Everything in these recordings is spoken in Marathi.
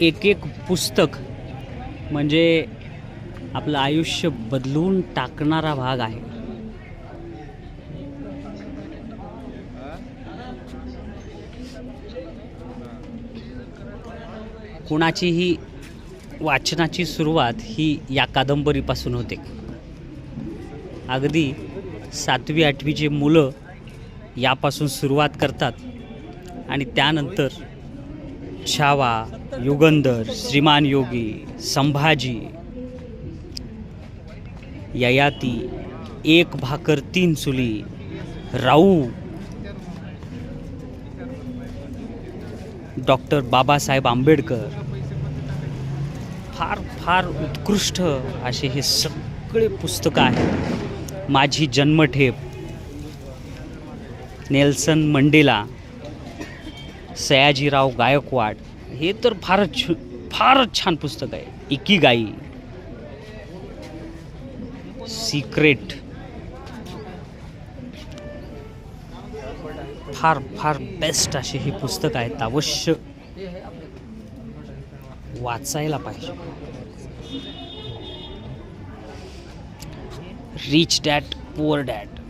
एक एक पुस्तक म्हणजे आपलं आयुष्य बदलून टाकणारा भाग आहे. कुणाचीही वाचनाची सुरुवात ही या कादंबरीपासून होते. अगदी सातवी आठवीचे मुलं यापासून सुरुवात करतात आणि त्यानंतर छावा युगंधर श्रीमान योगी संभाजी ययाती एक भाकर तीन चुली राऊ डॉक्टर बाबासाहेब आंबेडकर फार फार उत्कृष्ट असे हे सगळे पुस्तकं आहेत. माझी जन्मठेप नेल्सन मंडेला सयाजीराव गायकवाड हे तर फारच छ फारच छान पुस्तक आहे. Ikigai secret. फार फार बेस्ट अशी हे पुस्तक आहेत. अवश्य वाचायला पाहिजे. रिच डॅट पुअर डॅट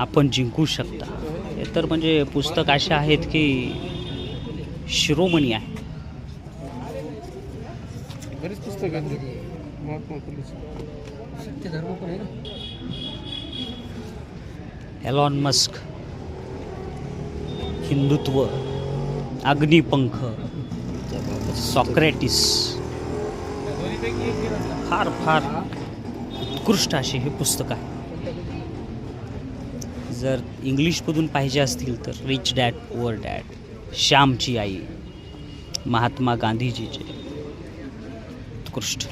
आपण जिंकू शकता. हे तर म्हणजे पुस्तक असे आहेत की शिरोमणी आहे. बरीच पुस्तकं Elon Musk Hindutva Agnipankh Socrates फार फार उत्कृष्ट असे हे पुस्तक आहे जर इंग्लिशमधून पाहिजे असतील तर रिच डॅड पुअर डॅड श्यामची आई महात्मा गांधीजीचे उत्कृष्ट.